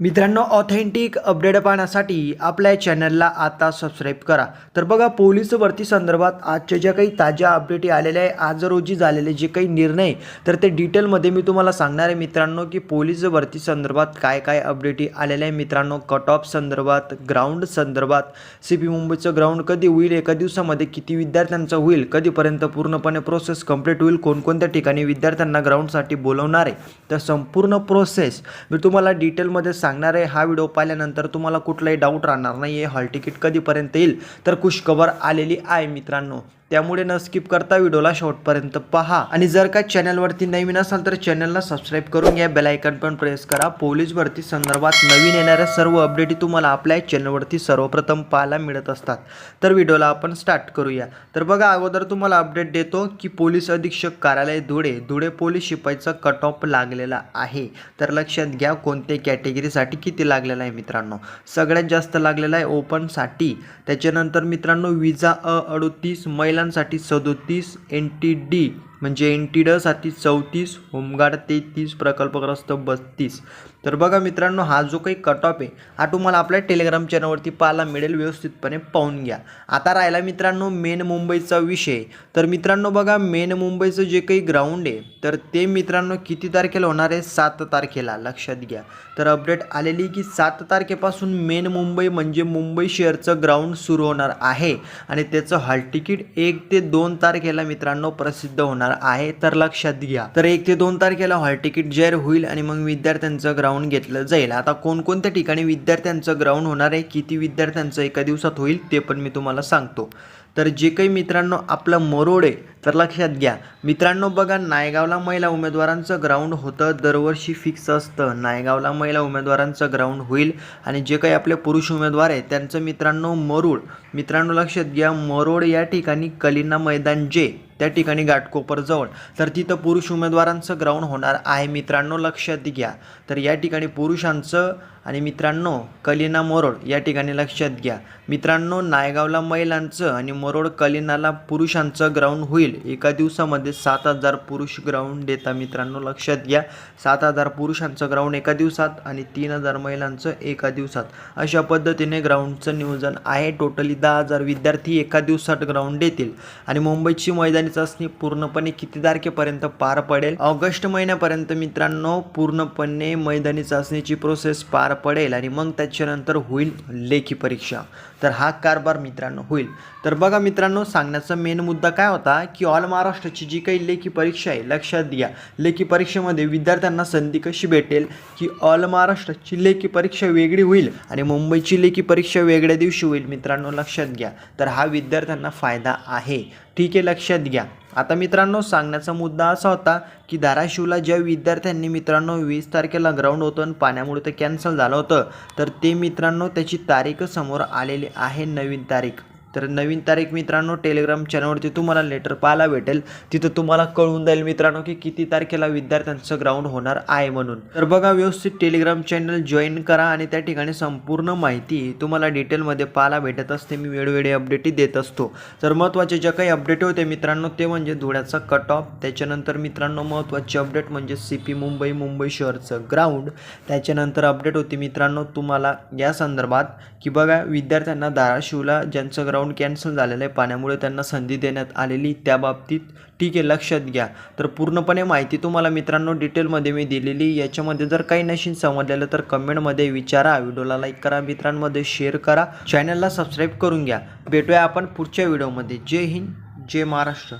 मित्रांनो authentic update पाहण्यासाठी आपल्या चॅनलला आता सबस्क्राईब करा. तर बघा पोलीस भरती संदर्भात आजच्या ज्या काही ताज्या अपडेटी आलेल्या आहे आज रोजी झालेले जे काही निर्णय तर ते डिटेलमध्ये मी तुम्हाला सांगणार आहे मित्रांनो की पोलीस भरती संदर्भात काय काय अपडेटी आलेल्या आहे. मित्रांनो कट ऑफ संदर्भात ग्राउंड संदर्भात सी पी मुंबईचं ग्राउंड कधी होईल एका दिवसामध्ये किती विद्यार्थ्यांचं होईल कधीपर्यंत पूर्णपणे प्रोसेस कंप्लीट होईल कोणकोणत्या ठिकाणी विद्यार्थ्यांना ग्राउंडसाठी बोलवणार आहे तर संपूर्ण प्रोसेस मी तुम्हाला डिटेलमध्ये सांगणार आहे हा व्हिडिओ पाहिल्यानंतर तुम्हाला कुठलाही डाऊट राहणार नाही आहे हॉल तिकीट कधीपर्यंत येईल? तर खुशखबर आलेली आहे मित्रांनो. त्यामुळे न स्किप करता व्हिडिओला शेवटपर्यंत पहा. आणि जर का चॅनलवरती नवीन असाल तर चॅनलला सबस्क्राईब करून घ्या. बेलायकन पण प्रेस करा. पोलीस भरती संदर्भात नवीन येणाऱ्या सर्व अपडेटी तुम्हाला आपल्या चॅनलवरती सर्वप्रथम पाहायला मिळत असतात. तर व्हिडिओला आपण स्टार्ट करूया. तर बघा अगोदर तुम्हाला अपडेट देतो की पोलीस अधीक्षक कार्यालय धुळे धुळे पोलीस शिपाईचा कट ऑफ लागलेला आहे. तर लक्षात घ्या कोणत्या साठी किती लागलेला आहे मित्रांनो? सगळ्यात जास्त लागलेला आहे ओपनसाठी त्याच्यानंतर मित्रांनो विजा अ अडोतीस महिलांसाठी सदोतीस एन टी डी म्हणजे एन टी चौतीस होमगार्ड तेहतीस प्रकल्पग्रस्त बत्तीस. तर बघा मित्रांनो हा जो काही कट ऑफ आहे हा तुम्हाला आपल्या टेलिग्राम चॅनलवरती पाहायला मिळेल व्यवस्थितपणे पाहून घ्या. आता राहिला मित्रांनो मेन मुंबईचा विषय. तर मित्रांनो बघा मेन मुंबईचं जे काही ग्राउंड आहे तर ते मित्रांनो किती तारखेला होणार आहे? सात तारखेला लक्षात घ्या. तर अपडेट आलेली की सात तारखेपासून मेन मुंबई म्हणजे मुंबई शहरचं ग्राउंड सुरू होणार आहे. आणि त्याचं हॉल तिकीट एक ते दोन तारखेला मित्रांनो प्रसिद्ध होणार आहे तर लक्षात घ्या. तर एक ते दोन तारखेला हॉल तिकीट जाहीर होईल आणि मग विद्यार्थ्यांचं ग्राउंड घेतलं जाईल. आता कोणकोणत्या ठिकाणी विद्यार्थ्यांचं ग्राउंड होणार आहे किती विद्यार्थ्यांचं एका दिवसात होईल ते पण मी तुम्हाला सांगतो. तर जे काही मित्रांनो आपलं मरोड आहे तर लक्षात घ्या. मित्रांनो बघा नायगावला महिला उमेदवारांचं ग्राउंड होतं दरवर्षी फिक्स असतं. नायगावला महिला उमेदवारांचं ग्राउंड होईल आणि जे काही आपले पुरुष उमेदवार आहे त्यांचं मित्रांनो मरोड. मित्रांनो लक्षात घ्या मरोड या ठिकाणी कलिना मैदान जे त्या ठिकाणी घाटकोपरजवळ तर तिथं पुरुष उमेदवारांचं ग्राउंड होणार आहे. मित्रांनो लक्षात घ्या तर या ठिकाणी पुरुषांचं आणि मित्रांनो कलिना मोरोड या ठिकाणी लक्षात घ्या. मित्रांनो नायगावला महिलांचं आणि मोरोड कलिनाला पुरुषांचं ग्राउंड होईल. एका दिवसामध्ये सात हजार पुरुष ग्राउंड देता मित्रांनो लक्षात घ्या. सात हजार पुरुषांचं ग्राउंड एका दिवसात आणि तीन हजार महिलांचं एका दिवसात. अशा पद्धतीने ग्राउंडचं नियोजन आहे. टोटली दहा हजार विद्यार्थी एका दिवसात ग्राउंड देतील. आणि मुंबईची मैदानी चाचणी पूर्णपणे किती तारखेपर्यंत पार पडेल? ऑगस्ट महिन्यापर्यंत मित्रांनो पूर्णपणे मैदानी चाचणीची प्रोसेस पार पडेल आणि मग त्याच्यानंतर होईल लेखी परीक्षा. तर हा कारभार मित्रांनो होईल. तर बघा मित्रांनो सांगण्याचा मेन मुद्दा काय होता की ऑल महाराष्ट्राची जी काही लेखी परीक्षा आहे लक्षात घ्या. लेखी परीक्षेमध्ये विद्यार्थ्यांना संधी कशी भेटेल? की ऑल महाराष्ट्राची लेखी परीक्षा वेगळी होईल आणि मुंबईची लेखी परीक्षा वेगळ्या दिवशी होईल मित्रांनो लक्षात घ्या. तर हा विद्यार्थ्यांना फायदा आहे. ठीक आहे लक्षात घ्या. आता मित्रांनो सांगण्याचा मुद्दा असा होता की धाराशिवला ज्या विद्यार्थ्यांनी मित्रांनो वीस तारखेला ग्राउंड होतं आणि पाण्यामुळे ते कॅन्सल झालं होतं तर ते मित्रांनो त्याची तारीख समोर आलेली आहे नवीन तारीख. तर नवीन तारीख मित्रांनो टेलिग्राम चॅनलवरती तुम्हाला लेटर पाहायला भेटेल. तिथं तुम्हाला कळून जाईल मित्रांनो की किती तारखेला विद्यार्थ्यांचं ग्राउंड होणार आहे म्हणून. तर बघा व्यवस्थित टेलिग्राम चॅनल जॉईन करा आणि त्या ठिकाणी संपूर्ण माहिती तुम्हाला डिटेलमध्ये पाहायला भेटत असते. मी वेळोवेळी अपडेटही देत असतो. तर महत्त्वाचे ज्या काही अपडेट होते मित्रांनो ते म्हणजे धुळ्याचा कट ऑफ त्याच्यानंतर मित्रांनो महत्त्वाची अपडेट म्हणजे सी पी मुंबई मुंबई शहरचं ग्राउंड त्याच्यानंतर अपडेट होती मित्रांनो तुम्हाला या संदर्भात की बघा विद्यार्थ्यांना धाराशिवला ज्यांचं ग्राउंड कॅन्सल झालेलं आहे. पाण्यामुळे त्यांना संधी देण्यात आलेली त्या बाबतीत ठीक आहे लक्षात घ्या. तर पूर्णपणे माहिती तुम्हाला मित्रांनो डिटेलमध्ये मी दिलेली. याच्यामध्ये जर काही नशीन समजलेलं तर कमेंटमध्ये विचारा. व्हिडिओला लाईक करा. मित्रांमध्ये शेअर करा. चॅनलला सबस्क्राईब करून घ्या. भेटूया आपण पुढच्या व्हिडिओमध्ये. जय हिंद जय महाराष्ट्र.